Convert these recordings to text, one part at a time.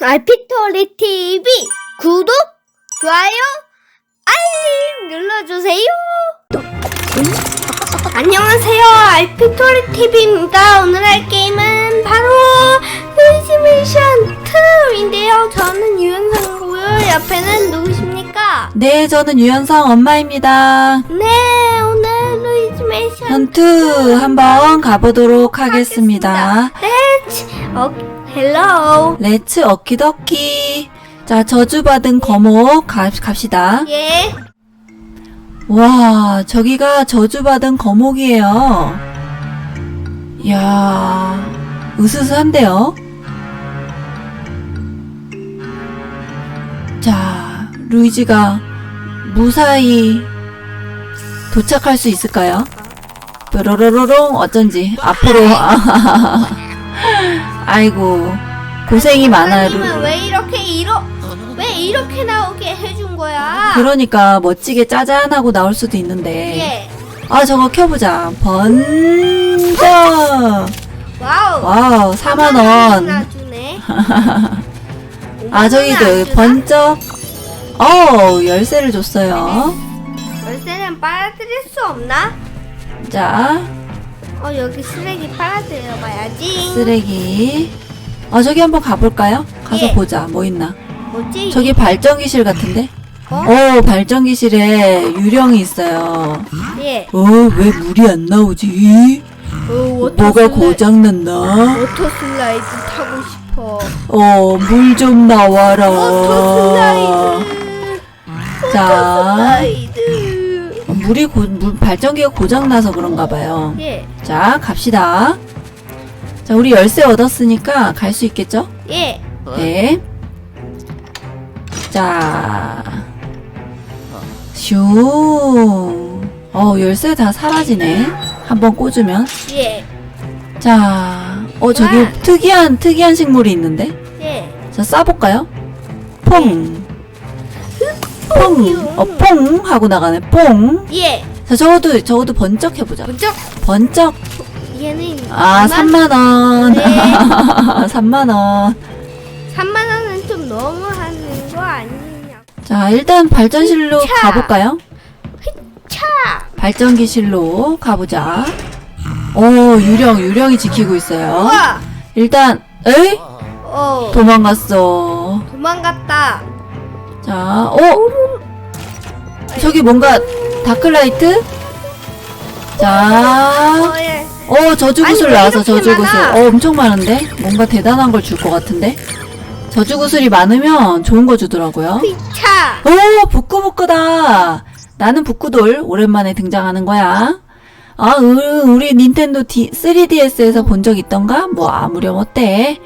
알피토리 TV 구독, 좋아요, 알림 눌러주세요. 안녕하세요, 알피토리 TV입니다. 오늘 할 게임은 바로 루이지 미션 2인데요. 저는 유현상이고요. 옆에는 누구십니까? 네, 저는 유연성 엄마입니다. 네, 오늘 루이지 미션 현투 한번 가보도록 하겠습니다. 렛츠 어, 헬로 렛츠 어키더키. 자, 저주받은 거목 가, 갑시다. 예. 와, 저기가 저주받은 거목이에요. 이야, 으스스한데요? 자, 루이지가 무사히 도착할 수 있을까요? 뾰로로로롱 어쩐지 앞으로 아이고 고생이 많아요 루- 하나님은 왜 이렇게 이러 왜 이렇게 나오게 해준 거야? 그러니까 멋지게 짜잔하고 나올 수도 있는데 예. 아 저거 켜보자 번쩍 와우. 와우 4만원 나주네. 아 저기도 번쩍 어 열쇠를 줬어요 열쇠는 빨아들일 수 없나? 자 어 여기 쓰레기 빨아들여 봐야지. 쓰레기 아 저기 한번 가볼까요? 가서 예. 보자 뭐 있나 뭐지? 저기 발전기실 같은데 어? 어 발전기실에 유령이 있어요 예. 어왜 물이 안 나오지 어, 워터 뭐가 슬라이- 고장났나 워터 슬라이드 타고 싶어. 어 물 좀 나와라 워터 슬라이드. 자 슬라이드. 물이 고, 물 발전기가 고장나서 그런가 봐요 예. 자 갑시다 자 우리 열쇠 얻었으니까 갈 수 있겠죠 예. 네. 자, 슝. 어, 열쇠 다 사라지네. 한번 꽂으면. 예. 자, 어, 저기 와. 특이한, 특이한 식물이 있는데? 예. 자, 쏴볼까요? 퐁. 퐁. 어, 퐁. 하고 나가네. 퐁. 예. 자, 저것도, 저것도 번쩍 해보자. 먼저 번쩍. 얘는 아, 얼마? 3만원. 네. 3만원. 3만 원은 좀 너무 하는 거 아니냐? 자, 일단 발전실로 차. 가볼까요? 차. 발전기실로 가보자. 오, 유령, 유령이 지키고 있어요. 우와. 일단, 에이? 어. 도망갔어. 도망갔다. 자, 어? 저기 뭔가, 다크라이트? 자, 어, 예. 어, 저주구슬 아니, 왜 나와서 이렇게 저주구슬. 많아? 어, 엄청 많은데? 뭔가 대단한 걸 줄 것 같은데? 저주구슬이 많으면 좋은 거 주더라고요. 차. 오, 부끄부끄다. 나는 부끄돌 오랜만에 등장하는 거야. 아, 으, 우리 닌텐도 D, 3DS에서 본 적 있던가? 뭐 아무렴 어때?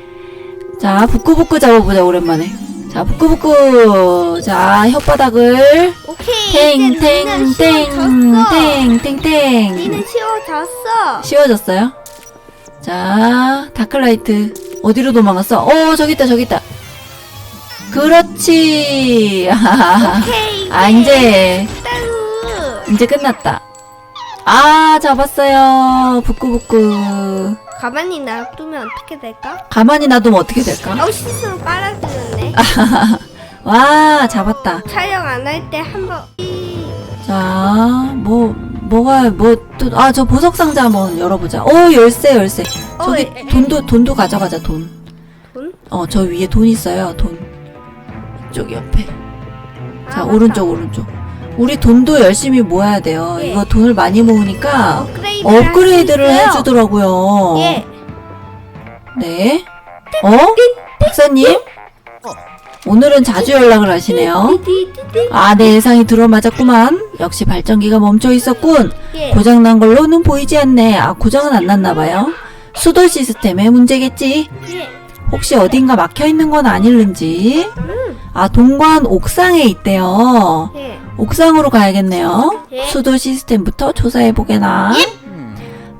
자, 부끄부끄 잡아보자 오랜만에. 자, 부끄부끄. 자, 혓바닥을 오케이. 이제 루이는 쉬워졌어. 탱탱탱탱탱탱. 니는 쉬워졌어. 쉬워졌어요? 자, 다크라이트. 어디로 도망갔어? 어, 저기 있다, 저기 있다. 그렇지. 오케이. 아, 이제. 이제 끝났다. 아, 잡았어요. 부끄부끄. 가만히 놔두면 어떻게 될까? 가만히 놔두면 어떻게 될까? 어 스스로 빨아들였네. 와, 잡았다. 촬영 안 할 때 한번. 자, 뭐, 뭐가, 뭐, 또, 아, 저 보석 상자 한번 열어보자. 오, 열쇠, 열쇠. 저기, 에, 에. 돈도, 돈도 가져가자, 돈. 돈? 어, 저 위에 돈 있어요, 돈. 이쪽 옆에. 자, 아, 오른쪽, 오른쪽. 우리 돈도 열심히 모아야 돼요. 예. 이거 돈을 많이 모으니까 업그레이드 업그레이드를 해주더라고요. 예. 네. 어? 박사님? 오늘은 자주 연락을 하시네요. 아, 내 예상이 들어맞았구만. 역시 발전기가 멈춰 있었군. 예. 고장난 걸로는 보이지 않네. 아, 고장은 안 났나봐요. 수도 시스템의 문제겠지. 예. 혹시 어딘가 막혀 있는 건 아닐는지. 음. 아, 동관 옥상에 있대요. 예. 옥상으로 가야겠네요. 예. 수도 시스템부터 조사해 보게나.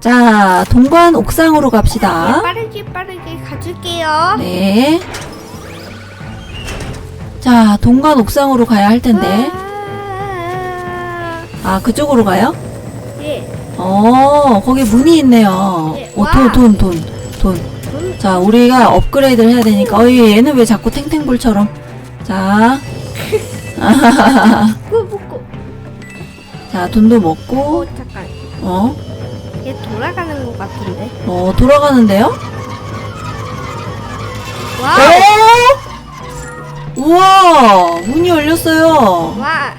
자, 동관 옥상으로 갑시다. 예, 빠르게 빠르게 가줄게요. 네. 자, 동관 옥상으로 가야 할 텐데. 아, 아, 그쪽으로 가요? 예. 어, 거기 문이 있네요. 네, 오, 와. 돈, 돈, 돈, 돈. 돈 자, 우리가 업그레이드를 해야 되니까, 어이, 얘는 왜 자꾸 탱탱볼처럼. 자, 먹고. 자, 돈도 어 먹고, 잠깐. 어, 얘 돌아가는 것 같은데. 어, 돌아가는데요? 와우. 오! 우와, 문이 열렸어요. 와.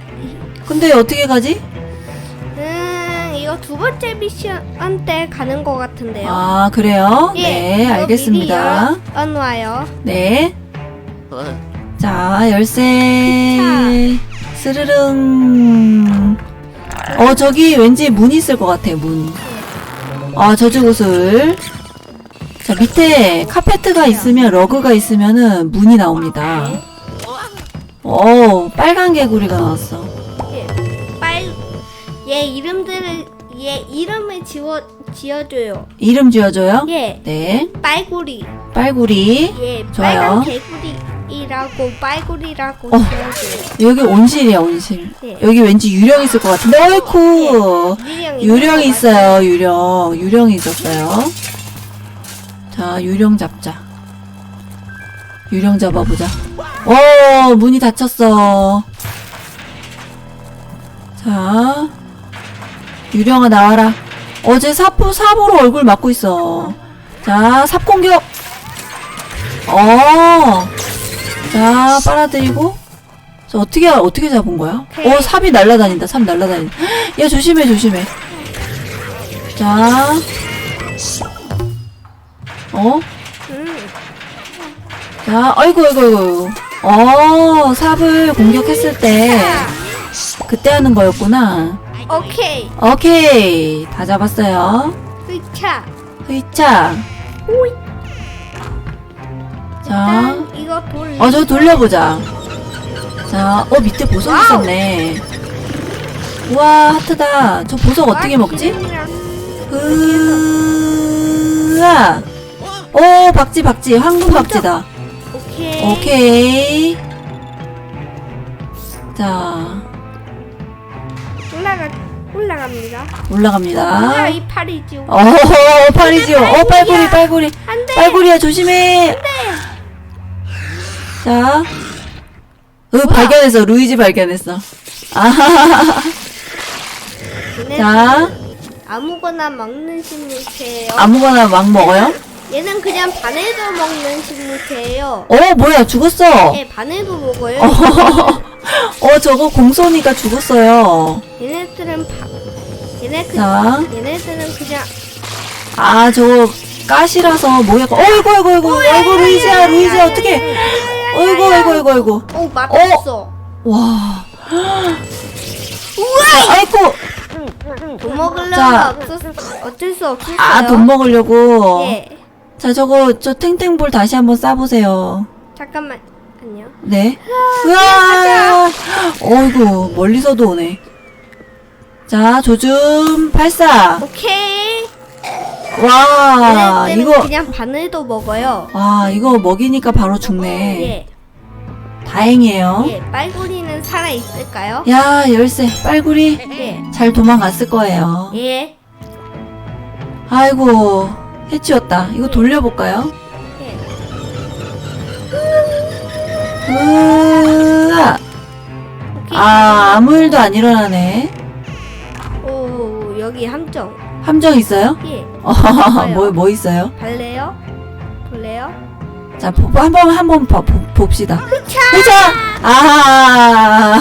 근데 어떻게 가지? 음 이거 두 번째 미션 때 가는 것 같은데요. 아, 그래요? 예, 네, 이거 알겠습니다. 미리 열- 열어놔요. 네. 자, 열쇠. 스르릉. 어, 저기 왠지 문 있을 것 같아, 문. 아, 저주구슬. 자, 밑에 카페트가 있으면, 러그가 있으면은 문이 나옵니다. 어, 빨간 개구리가 나왔어. 예. 빨. 얘 이름들을 얘 이름을 지워 지어줘요. 이름 지어줘요? 예. 네. 빨구리. 빨구리. 예. 좋아요. 빨간 개구리라고 빨구리라고 어. 지어줘요. 여기 온실이야, 온실. 예. 여기 왠지 유령 있을 것 같은데, 어이쿠. 유령 유령이 있어요, 유령. 유령이 있었어요. 자, 유령 잡자. 유령 잡아보자. 어, 문이 닫혔어. 자, 유령아 나와라. 어제 사포, 사보로 얼굴 맞고 있어. 자, 삽 공격. 어. 자, 빨아들이고. 자, 어떻게, 어떻게 잡은 거야? 어, 삽이 날라다닌다, 삽 날라다닌다. 야, 조심해, 조심해. 자. 어? 음. 자, 아이고, 아이고, 아이고. 어, 삽을 공격했을 때, 그때 하는 거였구나. 오케이. 오케이. 다 잡았어요. 휘차. 흐이차. 호이. 자. 이거 돌. 어, 저 돌려보자. 자, 어, 밑에 보석 와우. 있었네. 우와, 하트다. 저 보석 어떻게 먹지? 으아. 오, 박쥐, 박쥐. 황금 박쥐다. 오케이. 오케이. 자, 올라가 올라갑니다. 올라갑니다. 이 팔이지. 어, 파리지오. 어, 빨구리, 빨구리. 안 돼. 빨구리야, 조심해. 자. 으, 발견했어. 루이지 발견했어. 아하하하. 자, 아무거나 먹는 식물체예요. 아무거나 막 먹어요? 얘는 그냥 반에도 먹는 식물체예요. 어, 뭐야, 죽었어. 예, 반에도 먹어요. 어, 저거 공손이가 죽었어요. 얘네들은 바, 얘네 그, 자, 얘네들은 그냥 아, 저거 가시라서 뭐야. 어이구, 어이구, 어이구, 어이구, 루이지야, 루이지야, 어떡해. 어이구, 어이구, 어이구, 어이구. 오 맞았어. 와. 우와! 아이고! 돈 먹으려고 자. 없었, 어쩔 수 없었어요. 아, 돈 먹으려고. 예. 자, 저거, 저 탱탱볼 다시 한번 싸보세요. 잠깐만. 아니요. 네. 으아! 어이구, 멀리서도 오네. 자, 조준 발사! 오케이. 와, 얘네들은 이거, 그냥 반을도 먹어요. 와, 이거 먹이니까 바로 죽네. 예. 다행이에요. 예. 빨구리는 살아 있을까요? 야, 열쇠, 빨구리. 예. 잘 도망갔을 거예요. 예. 아이고, 해치웠다. 이거 돌려볼까요? 예. 으아! 아, 아무 일도 안 일어나네. 오, 여기 함정. 함정 있어요? 예. 어, 뭐, 뭐 있어요? 발래요? 볼래요? 자, 보- 한 번, 한 번 봐- 보- 봅시다. 자! 아!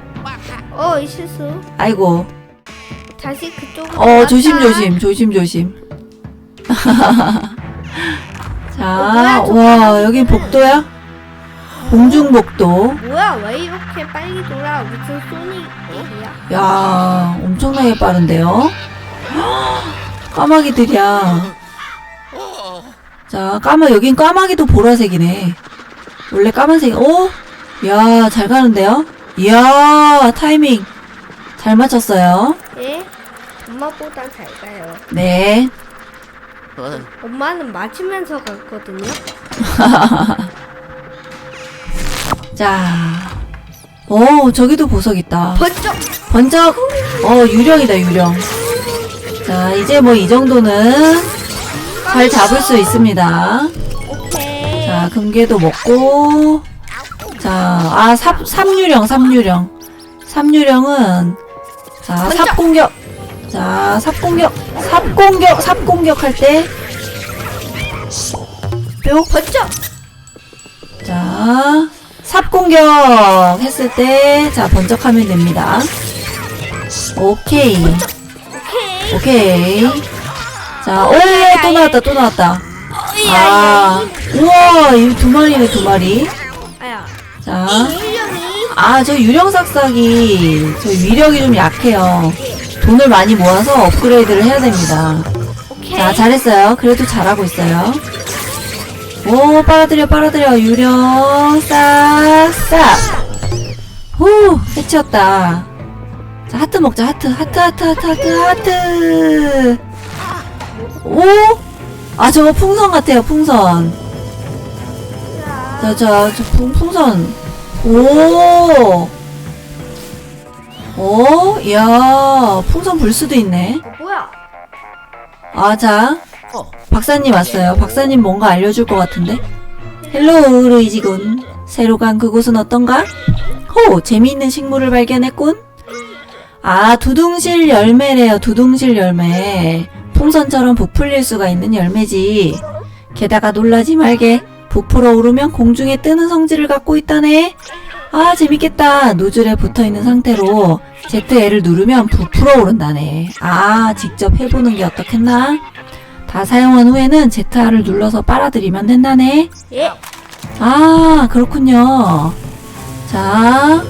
어, 이 실수. 아이고. 다시 그쪽으로. 어, 왔다. 조심조심, 조심조심. 자, 어, 와, 여기 복도야? 공중복도. 뭐야, 왜 이렇게 빨리 돌아? 무슨 소닉이야? 야, 엄청나게 빠른데요? 까마귀들이야. 자, 까마, 여긴 까마귀도 보라색이네. 원래 까만색, 오? 야, 잘 가는데요? 이야, 타이밍. 잘 맞췄어요. 예? 엄마보다 잘 가요. 네. 엄마는 맞으면서 갔거든요. 자. 오, 저기도 보석 있다. 번쩍! 번쩍! 어, 유령이다, 유령. 자, 이제 뭐 이 정도는 잘 잡을 수 있습니다. 오케이. 자, 금괴도 먹고. 자, 아, 삽, 삼유령, 삼유령. 삼유령은, 자, 던져! 삽공격. 자, 삽공격. 삽공격, 삽공격 할 때. 뿅. 번쩍. 자, 삽공격 했을 때, 자, 번쩍하면 됩니다. 오케이. 오케이. 자, 오, 또 나왔다, 또 나왔다. 아, 우와, 이 두 마리네, 두 마리. 자, 아, 저 유령 삭삭이, 저 위력이 좀 약해요. 돈을 많이 모아서 업그레이드를 해야 됩니다. 오케이. 자, 잘했어요. 그래도 잘하고 있어요. 오, 빨아들여, 빨아들여. 유령, 싹, 싹. 후, 해치웠다. 자, 하트 먹자, 하트, 하트, 하트, 하트, 하트, 하트. 오? 아, 저거 풍선 같아요, 풍선. 자, 자, 저 풍, 풍선. 오! 오, 이야, 풍선 불 수도 있네. 어, 뭐야? 아, 자. 박사님 왔어요. 박사님 뭔가 알려줄 것 같은데? 헬로, 루이지군. 새로 간 그곳은 어떤가? 호, 재미있는 식물을 발견했군. 아, 두둥실 열매래요. 두둥실 열매. 풍선처럼 부풀릴 수가 있는 열매지. 게다가 놀라지 말게. 부풀어 오르면 공중에 뜨는 성질을 갖고 있다네. 아, 재밌겠다. 노즐에 붙어 있는 상태로 ZL을 누르면 부풀어 오른다네. 아, 직접 해보는 게 어떻겠나? 다 사용한 후에는 ZR을 눌러서 빨아들이면 된다네. 예. 아, 그렇군요. 자,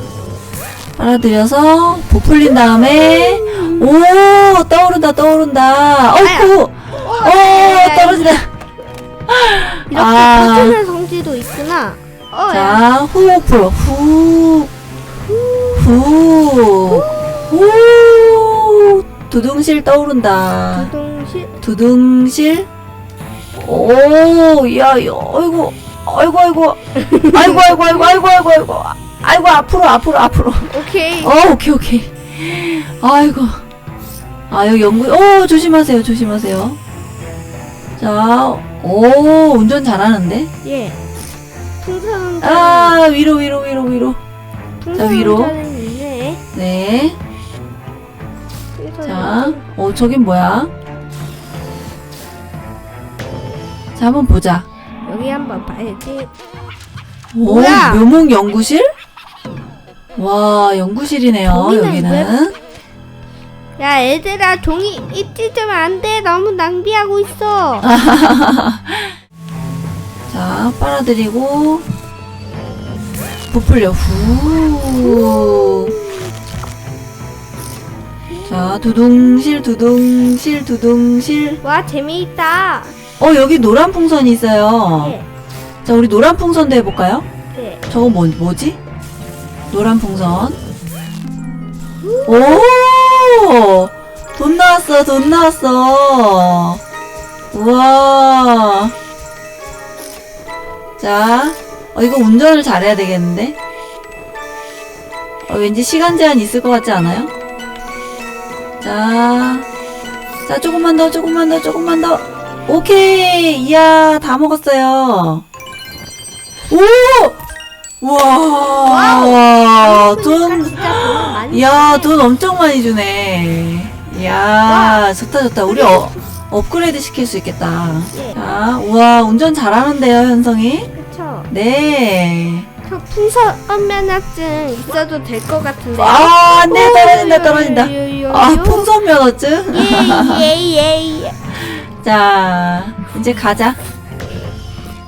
빨아들여서 부풀린 다음에, 오, 떠오른다, 떠오른다. 어이쿠, 오, 떨어지다. 이렇게 아. 터지는 성질도 있구나. 어, 자, 호흡 풀어. 후. 후. 후. 두둥실 떠오른다. 두둥실. 두둥실. 오, 야, 아이고. 아이고, 아이고. 아이고, 아이고, 아이고, 아이고, 아이고, 아이고. 아이고, 앞으로, 앞으로, 앞으로. 오케이. 어, 오케이, 오케이. 아이고. 아유, 연구, 어, 조심하세요, 조심하세요. 자, 오, 운전 잘하는데? 예. 아, 위로, 위로, 위로, 위로. 자, 위로. 네. 자, 어, 저긴 뭐야? 자, 한번 보자. 여기 한번 봐야지. 오, 뭐야? 묘목 연구실? 와, 연구실이네요, 여기는. 야, 얘들아, 종이 입지 좀 안 돼. 너무 낭비하고 있어. 자, 빨아들이고, 부풀려, 후. 자, 두둥실, 두둥실, 두둥실. 와, 재미있다. 어, 여기 노란 풍선이 있어요. 예. 자, 우리 노란 풍선도 해볼까요? 예. 저거 뭐, 뭐지? 노란 풍선. 오! 돈 나왔어, 돈 나왔어. 우와. 자, 어, 이거 운전을 잘해야 되겠는데? 어, 왠지 시간 제한 있을 것 같지 않아요? 자, 자, 조금만 더, 조금만 더, 조금만 더. 오케이! 이야, 다 먹었어요. 오! 우와, 돈, 이야. 돈 엄청 많이 주네. 이야, 좋다, 좋다. 우리 어, 업그레이드 시킬 수 있겠다. 예. 자, 우와, 운전 잘하는데요, 현성이? 네. 저 풍선 면허증 있어도 될 것 같은데. 아, 안 돼, 떨어진다, 떨어진다. 아, 요. 풍선 면허증? 예, 예, 예, 예. 자, 이제 가자.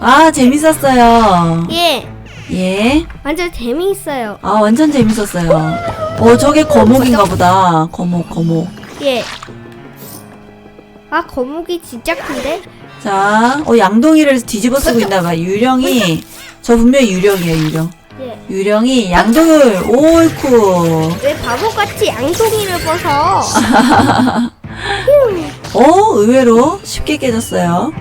아, 재밌었어요. 예. 예. 완전 재미있어요. 아, 완전 재밌었어요. 어, 저게 거목인가 보다. 거목, 거목. 예. 아, 거목이 진짜 큰데? 자, 어, 양동이를 뒤집어 쓰고 있나봐. 유령이, 저 분명히 유령이에요, 유령. 예. 유령이 양동을, 오이쿠. 왜 바보같이 양동이를 벗어? 어, 의외로 쉽게 깨졌어요.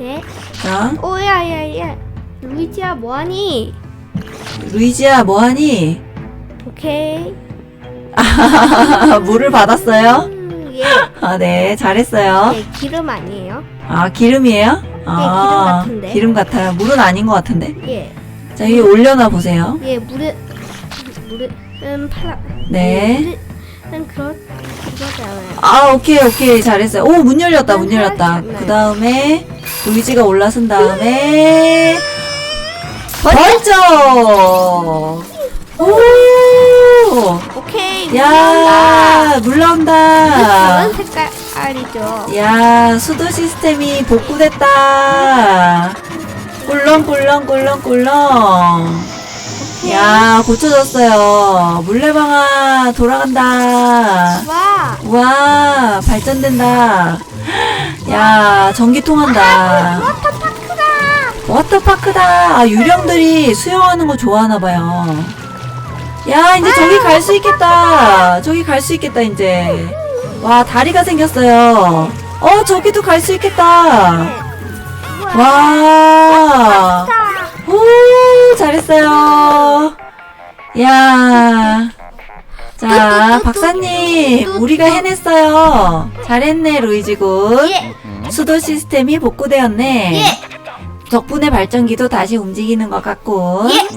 예. 자, 오야, 야, 야. 루이지야, 뭐하니? 루이지야, 뭐하니? 오케이. 물을 받았어요? 음, 예. 아, 네, 잘했어요. 예, 기름 아니에요? 아, 기름이에요? 아, 기름 같은데. 기름 같아요. 물은 아닌 것 같은데. 예. 자, 여기 올려놔 보세요. 예, 물에 물에 음 파라. 네. 음 그런 그거잖아요. 아, 오케이, 오케이. 잘했어요. 오, 문 열렸다, 문난 열렸다. 하나씩 안그 다음에, 루이지가 올라선 다음에, 번쩍! 오! 오케이. 야, 물 나온다. 저런 색깔이죠. 야, 수도 시스템이 복구됐다. 꿀렁 꿀렁 꿀렁 꿀렁. 야, 고쳐졌어요. 물레방아 돌아간다. 와. 와, 발전된다. 야, 전기 통한다. 워터파크다. 워터파크다. 아, 유령들이 수영하는 거 좋아하나 봐요. 야, 이제 저기 갈 수 있겠다. 저기 갈 수 있겠다, 이제. 와, 다리가 생겼어요. 어, 저기도 갈 수 있겠다. 와. 오, 잘했어요. 야. 자, 박사님, 우리가 해냈어요. 잘했네, 루이지군. 예. 수도 시스템이 복구되었네. 예. 덕분에 발전기도 다시 움직이는 것 같고. 예.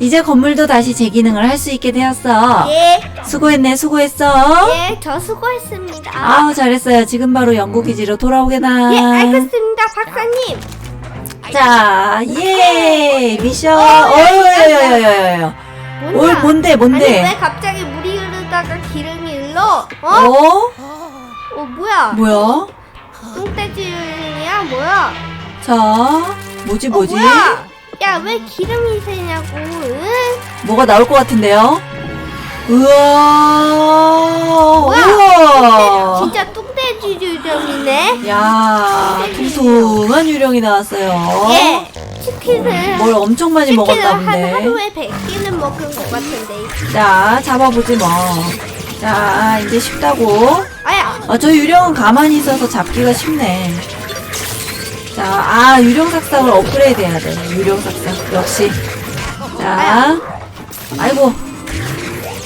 이제 건물도 다시 제 기능을 할 수 있게 되었어. 예. 수고했네, 수고했어. 예. 저 수고했습니다. 아우, 잘했어요. 지금 바로 연구기지로 돌아오게나. 예, 알겠습니다, 박사님. 자, 예, 미션. 어여여여여여. 올 뭔데, 아니 뭔데? 왜 갑자기 물이 흐르다가 기름이 흘러? 어? 어? 어 뭐야? 뭐야? 뚱돼지야 뭐야? 자, 뭐지, 어, 뭐지? 뭐야? 야 왜 기름이 새냐고? 응? 뭐가 나올 것 같은데요? 우와, 뭐야? 우와. 진짜 뚱돼지 유령이네. 야, 통통한 유령이 나왔어요. 예. 치킨을 뭘 엄청 많이 치킨을 한 본데. 하루에 100개는 먹은 것 같은데. 자, 잡아보지 뭐. 자, 이제 쉽다고. 아야. 아, 저 유령은 가만히 있어서 잡기가 쉽네. 자, 아, 유령 삭삭을 업그레이드 해야 돼. 유령 삭삭. 역시. 자, 아이고.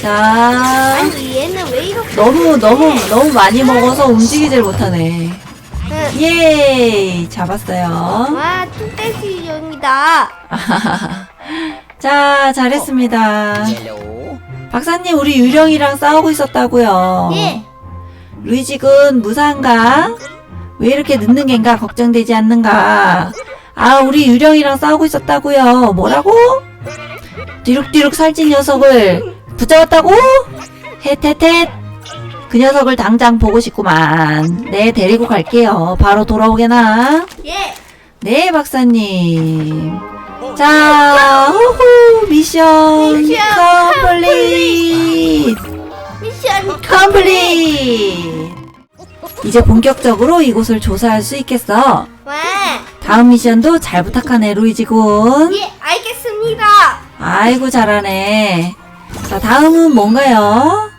자, 아니 얘는 왜 이렇게? 너무, 너무, 너무 많이 먹어서 움직이질 못하네. 응. 예, 잡았어요. 와 뚱돼지 유령이다. 자, 잘했습니다. 박사님, 우리 유령이랑 싸우고 있었다고요. 예. 루이지군 무사한가? 왜 이렇게 늦는 겐가 걱정되지 않는가? 아, 우리 유령이랑 싸우고 있었다고요. 뭐라고? 뒤룩뒤룩 살찐 녀석을 붙잡았다고? 헷헷헷. 그 녀석을 당장 보고 싶구만. 네, 데리고 갈게요. 바로 돌아오게나. 예. 네, 박사님. 자, 호호, 미션 미션 컴플릿. 미션 컴플릿! 이제 본격적으로 이곳을 조사할 수 있겠어. 와. 다음 미션도 잘 부탁하네, 루이지 군. 예 알겠습니다. 아이고, 잘하네. 자, 다음은 뭔가요?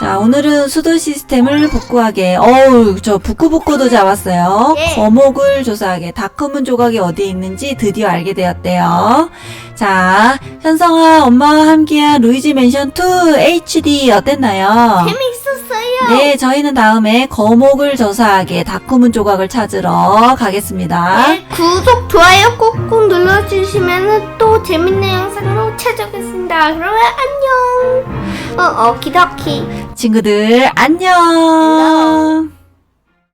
자, 오늘은 수도 시스템을 복구하게. 어우, 저 부쿠부쿠도 잡았어요. 예. 거목을 조사하게. 다크문 조각이 어디에 있는지 드디어 알게 되었대요. 자, 현성아, 엄마와 함께한 루이지 맨션 2 HD 어땠나요? 재밌었어요. 네, 저희는 다음에 거목을 조사하게 다크문 조각을 찾으러 가겠습니다. 네, 구독, 좋아요 꾹꾹 눌러주시면 또 재밌는 영상으로 찾아오겠습니다. 그러면 안녕. 어, 어키더키. 친구들, 안녕!